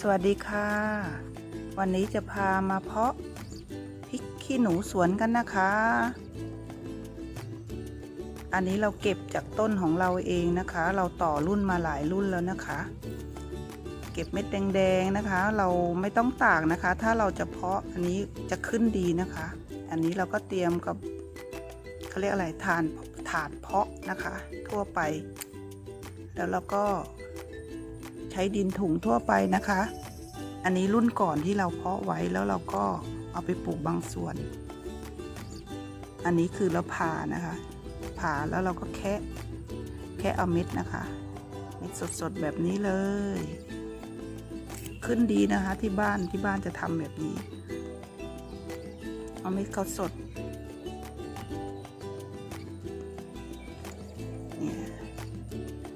สวัสดีค่ะ วันนี้จะพามาเพาะพริกขี้หนูสวนกันนะคะ อันนี้เราเก็บจากต้นของเราเองนะคะ เราต่อรุ่นมาหลายรุ่นแล้วนะคะ เก็บเม็ดแดงๆนะคะ เราไม่ต้องตากนะคะ ถ้าเราจะเพาะอันนี้จะขึ้นดีนะคะ อันนี้เราก็เตรียมกับเขาเรียกอะไรทานถาดเพาะนะคะ ทั่วไป แล้วเราก็ ใช้ดินถุงทั่วไปนะคะ อันนี้รุ่นก่อนที่เราเพาะไว้แล้วเราก็เอาไปปลูกบางส่วน อันนี้คือเราผ่านะคะ ผ่าแล้วเราก็แคะแคะเอาเม็ดนะคะ เม็ดสดๆแบบนี้เลย ขึ้นดีนะคะที่บ้านที่บ้านจะทำแบบนี้ เอาเม็ดเขาสด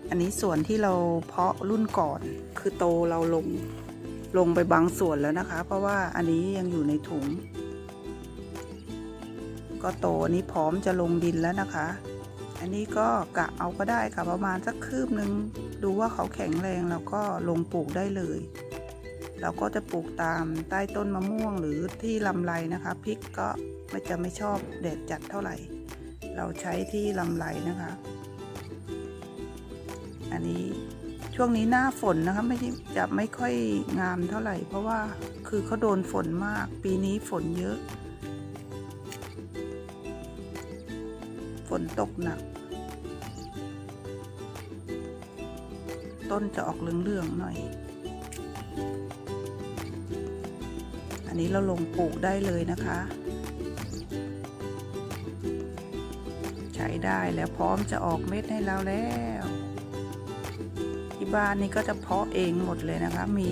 อันนี้ส่วนที่เราเพาะรุ่นก่อนคือโตเราลงลงไปบางส่วนแล้วนะคะ เพราะว่าอันนี้ยังอยู่ในถุง ก็โตอันนี้พร้อมจะลงดินแล้วนะคะ อันนี้ก็กะเอาก็ได้ค่ะประมาณสักคืบหนึ่งดูว่าเขาแข็งแรงเราก็ลงปลูกได้เลยเราก็จะปลูกตามใต้ต้นมะม่วงหรือที่ลำไรนะคะพริกก็ไม่จะไม่ชอบแดดจัดเท่าไหร่ เราใช้ที่ลำไรนะคะ อันนี้ช่วงนี้หน้าฝนนะคะไม่ใช่จะไม่ค่อยงามเท่าไหร่ เพราะว่าคือเขาโดนฝนมาก ปีนี้ฝนเยอะ ฝนตกหนัก ต้นจะออกเหลืองๆหน่อย อันนี้เราลงปลูกได้เลยนะคะ ใช้ได้แล้วพร้อมจะออกเม็ดให้เราแล้ว บ้านนี่ก็จะเพาะเองหมดเลยนะคะ มี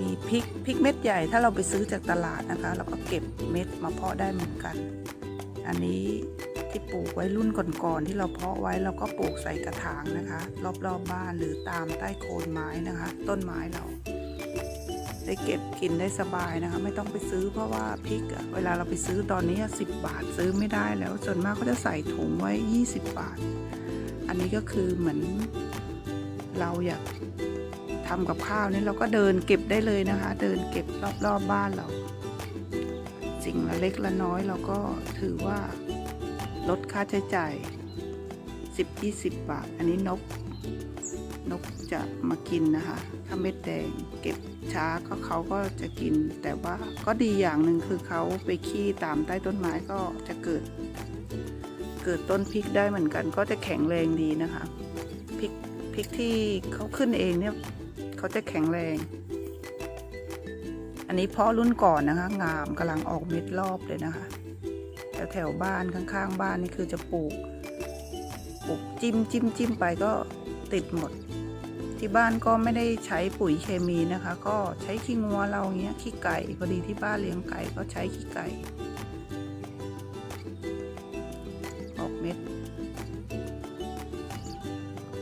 มีพริกพริกเม็ดใหญ่ถ้าเราไปซื้อจากตลาดนะคะ เราก็เก็บเม็ดมาเพาะได้เหมือนกัน อันนี้ที่ปลูกไว้รุ่นก่อนๆที่เราเพาะไว้เราก็ปลูกใส่กระถางนะคะ รอบๆบบ้านหรือตามใต้โคนไม้นะคะ ต้นไม้เรา ได้เก็บกินได้สบายนะคะ ไม่ต้องไปซื้อเพราะว่าพริกเวลาเราไปซื้อตอนนี้สิบาทซื้อไม่ได้แล้วส่วนมากเขาจะใส่ถุงไว้ 20 บาท อันนี้ก็คือเหมือน เราอยากทำกับข้าวนี่เราก็เดินเก็บได้เลยนะคะ เดินเก็บรอบๆบบ้านเรา สิ่งละเล็กละน้อยเราก็ถือว่าลดค่าใช้จ่าย 10-20 บาท อันนี้นกนกจะมากินนะคะ ถ้าเม็ดแดงเก็บช้าก็เขาก็จะกิน แต่ว่าก็ดีอย่างหนึ่งคือเขาไปขี้ตามใต้ต้นไม้ก็จะเกิด เกิดต้นพริกได้เหมือนกัน ก็จะแข็งแรงดีนะคะ พริกที่เขาขึ้นเองเนี่ยเขาจะแข็งแรง อันนี้เพาะรุ่นก่อนนะคะ งามกำลังออกเม็ดรอบเลยนะคะแถวแถวบ้านข้างๆ บ้านนี่คือจะปลูกปลูกจิ้มจิ้มจิ้มไปก็ติดหมด ที่บ้านก็ไม่ได้ใช้ปุ๋ยเคมีนะคะ ก็ใช้ขี้งัวเราเงี้ยขี้ไก่พอดีที่บ้านเลี้ยงไก่ก็ใช้ขี้ไก่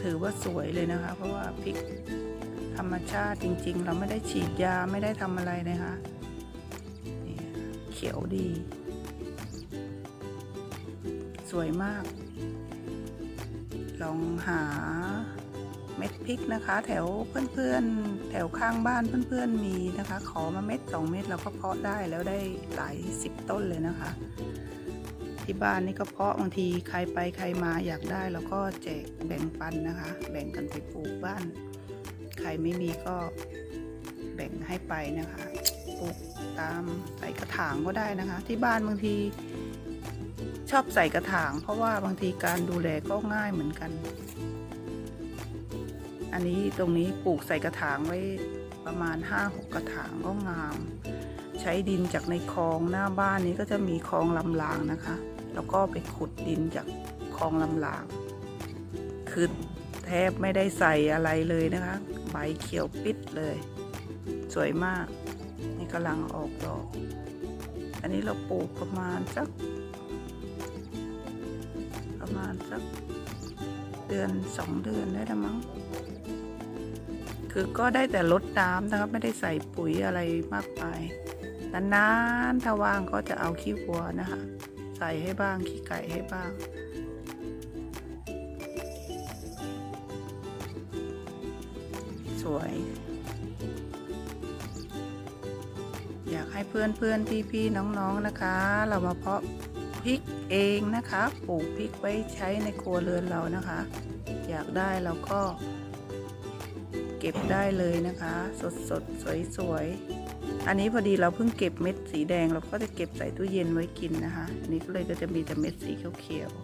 ถือว่าสวยเลยนะคะ เพราะว่าพริกธรรมชาติจริง ๆ เราไม่ได้ฉีดยาไม่ได้ทำอะไรนะคะเขียวดี สวยมาก ลองหาเม็ดพริกนะคะ แถวเพื่อนๆ แถวข้างบ้านเพื่อนๆมีนะคะ ขอมาเม็ดสองเม็ดเราก็เพาะได้แล้วได้หลายสิบต้นเลยนะคะ ที่บ้านนี่ก็เพาะบางทีใครไปใครมาอยากได้เราก็แจกแบ่งปันนะคะ แบ่งกันไปปลูกบ้าน ใครไม่มีก็แบ่งให้ไปนะคะปลูกตามใส่กระถางก็ได้นะคะ ที่บ้านบางที ชอบใส่กระถาง เพราะว่าบางทีการดูแลก็ง่ายเหมือนกัน อันนี้ตรงนี้ปลูกใส่กระถางไว้ประมาณ 5-6 กระถางก็งาม ใช้ดินจากในคลองหน้าบ้านนี้ก็จะมีคลองลำรางนะคะ แล้วก็ไปขุดดินจากคลองลำราง คือแทบไม่ได้ใส่อะไรเลยนะคะ ใบเขียวปิดเลย สวยมาก นี่กำลังออกดอก อันนี้เราปลูกประมาณสัก ประมาณสักเดือนสองเดือนได้ละมั้ง คือก็ได้แต่ลดน้ำนะครับไม่ได้ใส่ปุ๋ยอะไรมากมายนานๆถ้าว่างก็จะเอาขี้วัวนะคะ ใส่ให้บ้าง ขี้ไก่ให้บ้างสวย อยากให้เพื่อนเพื่อนพี่พี่น้องๆนนะคะ เรามาเพาะพริกเองนะคะปลูกพริกไว้ใช้ในครัวเรือนเรานะคะ อยากได้เราก็ เก็บได้เลยนะคะ สดสดสวยสวย อันนี้พอดีเราเพิ่งเก็บเม็ดสีแดงเราก็จะเก็บใส่ตู้เย็นไว้กินนะคะอันนี้ก็เลยก็จะมีแต่เม็ดสีเขียวๆ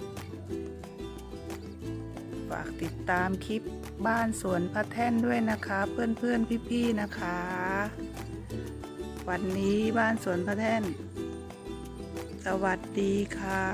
ฝากติดตามคลิปบ้านสวนพระแท่นด้วยนะคะ เพื่อนเพื่อนพี่ๆนะคะ วันนี้บ้านสวนพระแท่น สวัสดีค่ะ